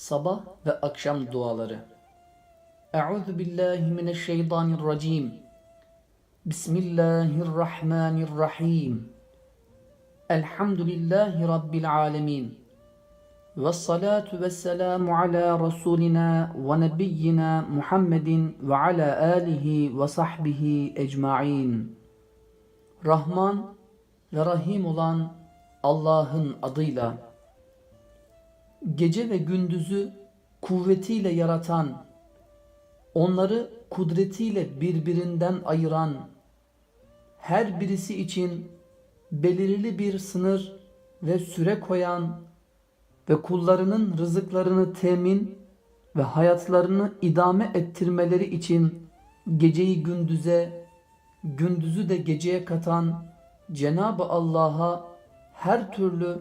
Sabah ve akşam duaları. Euzu billahi mineşşeytanirracim. Bismillahirrahmanirrahim. Elhamdülillahi rabbil alamin. Ve salatu ve selamu ala Resulina ve nebiyyina Muhammedin ve ala alihi ve sahbihi ecmain. Rahman ve Rahim olan Allah'ın adıyla gece ve gündüzü kuvvetiyle yaratan, onları kudretiyle birbirinden ayıran, her birisi için belirli bir sınır ve süre koyan ve kullarının rızıklarını temin ve hayatlarını idame ettirmeleri için geceyi gündüze, gündüzü de geceye katan Cenab-ı Allah'a her türlü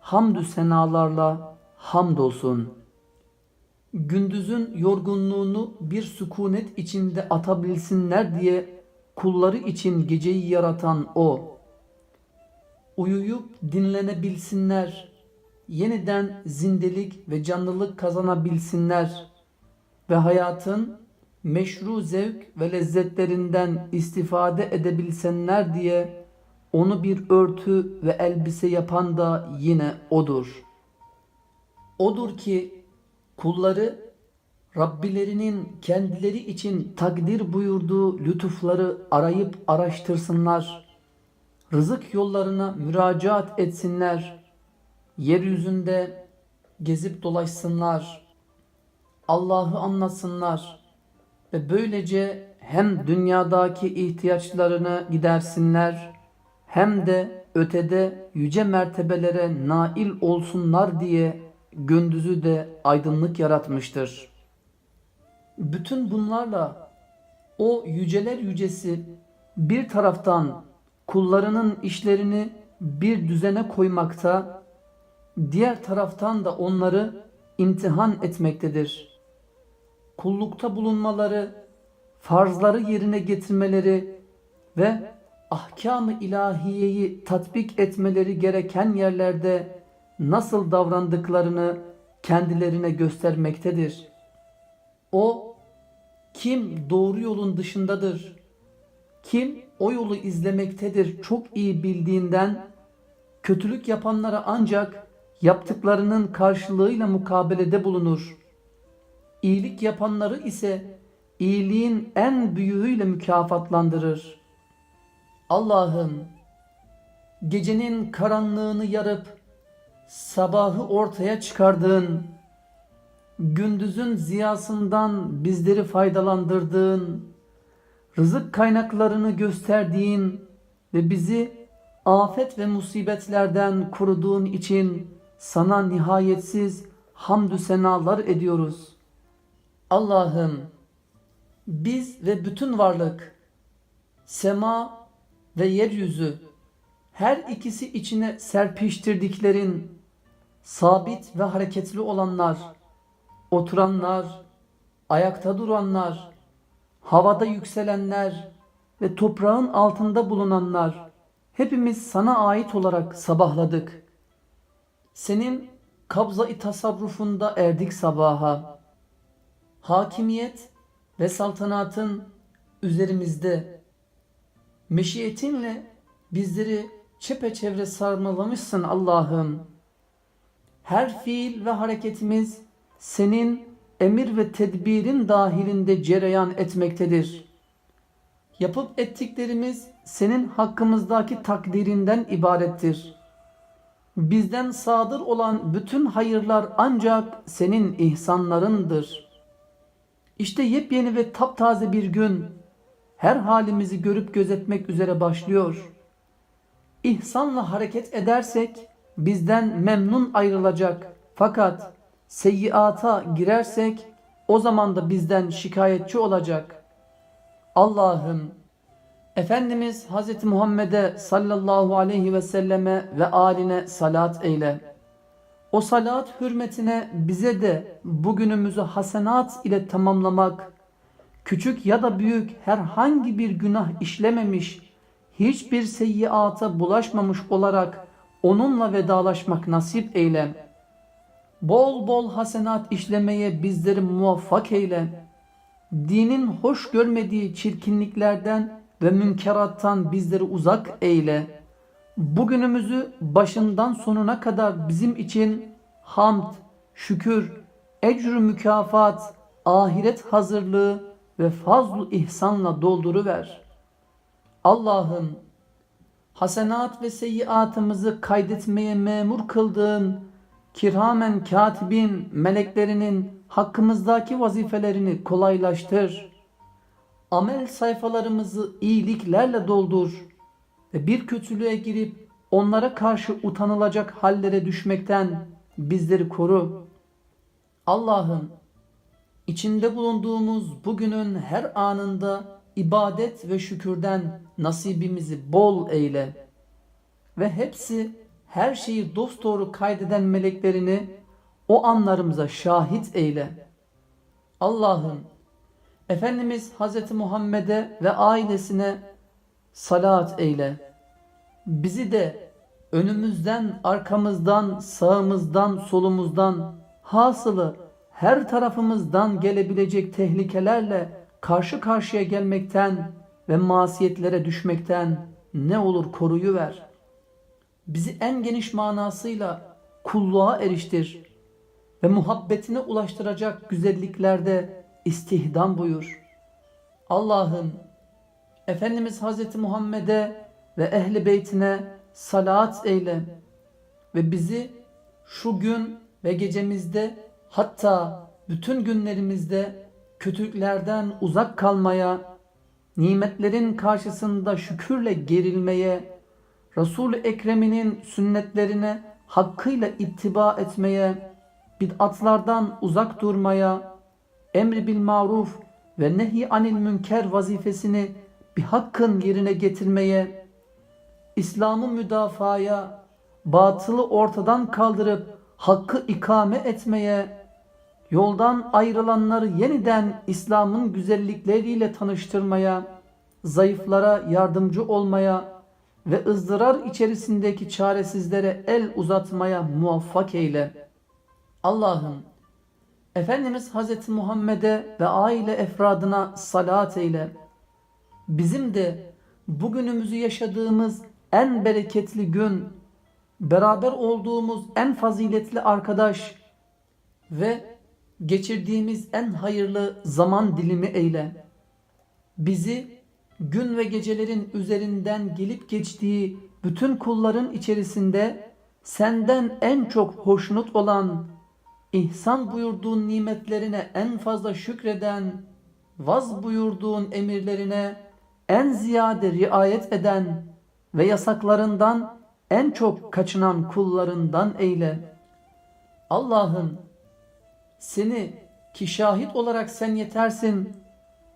hamdü senalarla hamdolsun. Gündüzün yorgunluğunu bir sükunet içinde atabilsinler diye kulları için geceyi yaratan O. Uyuyup dinlenebilsinler, yeniden zindelik ve canlılık kazanabilsinler ve hayatın meşru zevk ve lezzetlerinden istifade edebilsinler diye onu bir örtü ve elbise yapan da yine O'dur. O'dur ki kulları Rabbilerinin kendileri için takdir buyurduğu lütufları arayıp araştırsınlar. Rızık yollarına müracaat etsinler. Yeryüzünde gezip dolaşsınlar. Allah'ı anlasınlar ve böylece hem dünyadaki ihtiyaçlarını gidersinler hem de ötede yüce mertebelere nail olsunlar diye gündüzü de aydınlık yaratmıştır. Bütün bunlarla o yüceler yücesi bir taraftan kullarının işlerini bir düzene koymakta, diğer taraftan da onları imtihan etmektedir. Kullukta bulunmaları, farzları yerine getirmeleri ve ahkam-ı ilahiyeyi tatbik etmeleri gereken yerlerde nasıl davrandıklarını kendilerine göstermektedir. O kim doğru yolun dışındadır, kim o yolu izlemektedir çok iyi bildiğinden kötülük yapanlara ancak yaptıklarının karşılığıyla mukabelede bulunur. İyilik yapanları ise iyiliğin en büyüğüyle mükafatlandırır. Allah'ım gecenin karanlığını yarıp sabahı ortaya çıkardığın, gündüzün ziyasından bizleri faydalandırdığın, rızık kaynaklarını gösterdiğin ve bizi afet ve musibetlerden koruduğun için sana nihayetsiz hamdü senalar ediyoruz. Allah'ım biz ve bütün varlık, sema ve yeryüzü her ikisi içine serpiştirdiklerin sabit ve hareketli olanlar, oturanlar, ayakta duranlar, havada yükselenler ve toprağın altında bulunanlar hepimiz sana ait olarak sabahladık. Senin kabza-i tasarrufunda erdik sabaha. Hakimiyet ve saltanatın üzerimizde. Meşiyetinle bizleri çepeçevre sarmalamışsın Allah'ım. Her fiil ve hareketimiz senin emir ve tedbirin dahilinde cereyan etmektedir. Yapıp ettiklerimiz senin hakkımızdaki takdirinden ibarettir. Bizden sadır olan bütün hayırlar ancak senin ihsanlarındır. İşte yepyeni ve taptaze bir gün her halimizi görüp gözetmek üzere başlıyor. İhsanla hareket edersek bizden memnun ayrılacak. Fakat seyyiata girersek o zaman da bizden şikayetçi olacak. Allah'ım Efendimiz Hz. Muhammed'e sallallahu aleyhi ve selleme ve aline salat eyle. O salat hürmetine bize de bugünümüzü hasenat ile tamamlamak, küçük ya da büyük herhangi bir günah işlememiş, hiçbir seyyiata bulaşmamış olarak onunla vedalaşmak nasip eyle. Bol bol hasenat işlemeye bizleri muvaffak eyle. Dinin hoş görmediği çirkinliklerden ve münkerattan bizleri uzak eyle. Bugünümüzü başından sonuna kadar bizim için hamd, şükür, ecrü mükafat, ahiret hazırlığı ve fazlu ihsanla dolduruver. Allah'ım hasenat ve seyyiatımızı kaydetmeye memur kıldığın kiramen katibin meleklerinin hakkımızdaki vazifelerini kolaylaştır. Amel sayfalarımızı iyiliklerle doldur ve bir kötülüğe girip onlara karşı utanılacak hallere düşmekten bizleri koru. Allah'ım içinde bulunduğumuz bugünün her anında ibadet ve şükürden nasibimizi bol eyle. Ve hepsi her şeyi dosdoğru kaydeden meleklerini o anlarımıza şahit eyle. Allah'ım Efendimiz Hz. Muhammed'e ve ailesine salat eyle. Bizi de önümüzden, arkamızdan, sağımızdan, solumuzdan, hasılı her tarafımızdan gelebilecek tehlikelerle karşı karşıya gelmekten ve masiyetlere düşmekten ne olur koruyuver. Bizi en geniş manasıyla kulluğa eriştir ve muhabbetine ulaştıracak güzelliklerde istihdam buyur. Allah'ım Efendimiz Hazreti Muhammed'e ve ehli beytine salat eyle ve bizi şu gün ve gecemizde hatta bütün günlerimizde kötülüklerden uzak kalmaya, nimetlerin karşısında şükürle gerilmeye, Resul-i Ekrem'inin sünnetlerine hakkıyla ittiba etmeye, bid'atlardan uzak durmaya, emri bil maruf ve nehi anil münker vazifesini bir hakkın yerine getirmeye, İslam'ı müdafaya, batılı ortadan kaldırıp hakkı ikame etmeye, yoldan ayrılanları yeniden İslam'ın güzellikleriyle tanıştırmaya, zayıflara yardımcı olmaya ve ızdırar içerisindeki çaresizlere el uzatmaya muvaffak eyle. Allah'ım, Efendimiz Hz. Muhammed'e ve aile efradına salat eyle. Bizim de bugünümüzü yaşadığımız en bereketli gün, beraber olduğumuz en faziletli arkadaş ve geçirdiğimiz en hayırlı zaman dilimi eyle. Bizi gün ve gecelerin üzerinden gelip geçtiği bütün kulların içerisinde senden en çok hoşnut olan, ihsan buyurduğun nimetlerine en fazla şükreden, vaz buyurduğun emirlerine en ziyade riayet eden ve yasaklarından en çok kaçınan kullarından eyle. Allah'ım seni ki şahit olarak sen yetersin.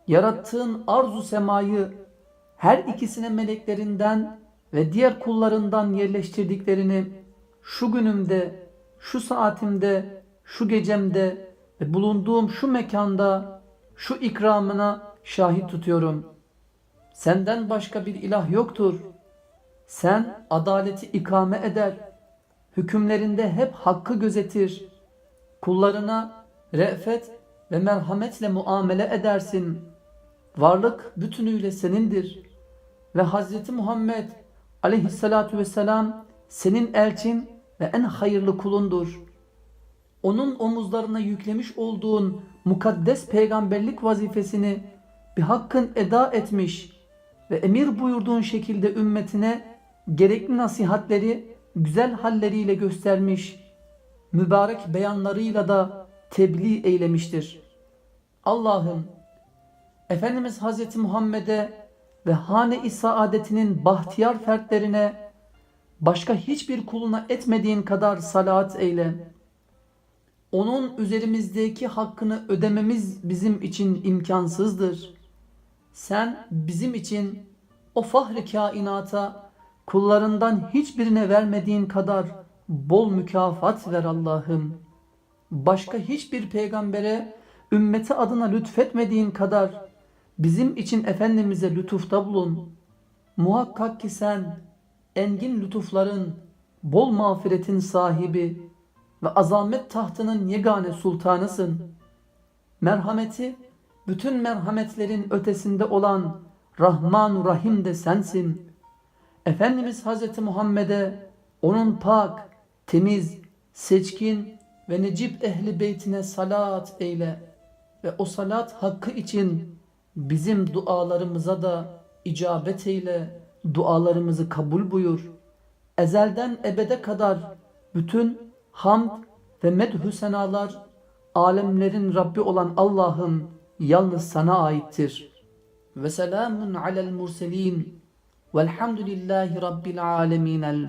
Yarattığın arzu semayı her ikisine meleklerinden ve diğer kullarından yerleştirdiklerini şu günümde, şu saatimde, şu gecemde ve bulunduğum şu mekanda, şu ikramına şahit tutuyorum. Senden başka bir ilah yoktur. Sen adaleti ikame eder. Hükümlerinde hep hakkı gözetir. Kullarına re'fet ve merhametle muamele edersin. Varlık bütünüyle senindir. Ve Hz. Muhammed aleyhissalatu vesselam senin elçin ve en hayırlı kulundur. Onun omuzlarına yüklemiş olduğun mukaddes peygamberlik vazifesini bir hakkın eda etmiş ve emir buyurduğun şekilde ümmetine gerekli nasihatleri güzel halleriyle göstermiş mübarek beyanlarıyla da tebliğ eylemiştir. Allah'ım Efendimiz Hazreti Muhammed'e ve hane-i saadetinin bahtiyar fertlerine başka hiçbir kuluna etmediğin kadar salat eyle. Onun üzerimizdeki hakkını ödememiz bizim için imkansızdır. Sen bizim için o fahri kainata kullarından hiçbirine vermediğin kadar bol mükafat ver Allah'ım. Başka hiçbir peygambere ümmeti adına lütfetmediğin kadar bizim için Efendimiz'e lütufta bulun. Muhakkak ki sen engin lütufların, bol mağfiretin sahibi, ve azamet tahtının yegane sultanısın. Merhameti bütün merhametlerin ötesinde olan Rahman Rahim de sensin. Efendimiz Hazreti Muhammed'e onun pak, temiz, seçkin ve necip ehli beytine salat eyle ve o salat hakkı için bizim dualarımıza da icabet eyle, dualarımızı kabul buyur. Ezelden ebede kadar bütün hamd ve medhü senalar alemlerin Rabbi olan Allah'ın yalnız sana aittir. Ve selamun alel murselin velhamdülillahi rabbil alemin.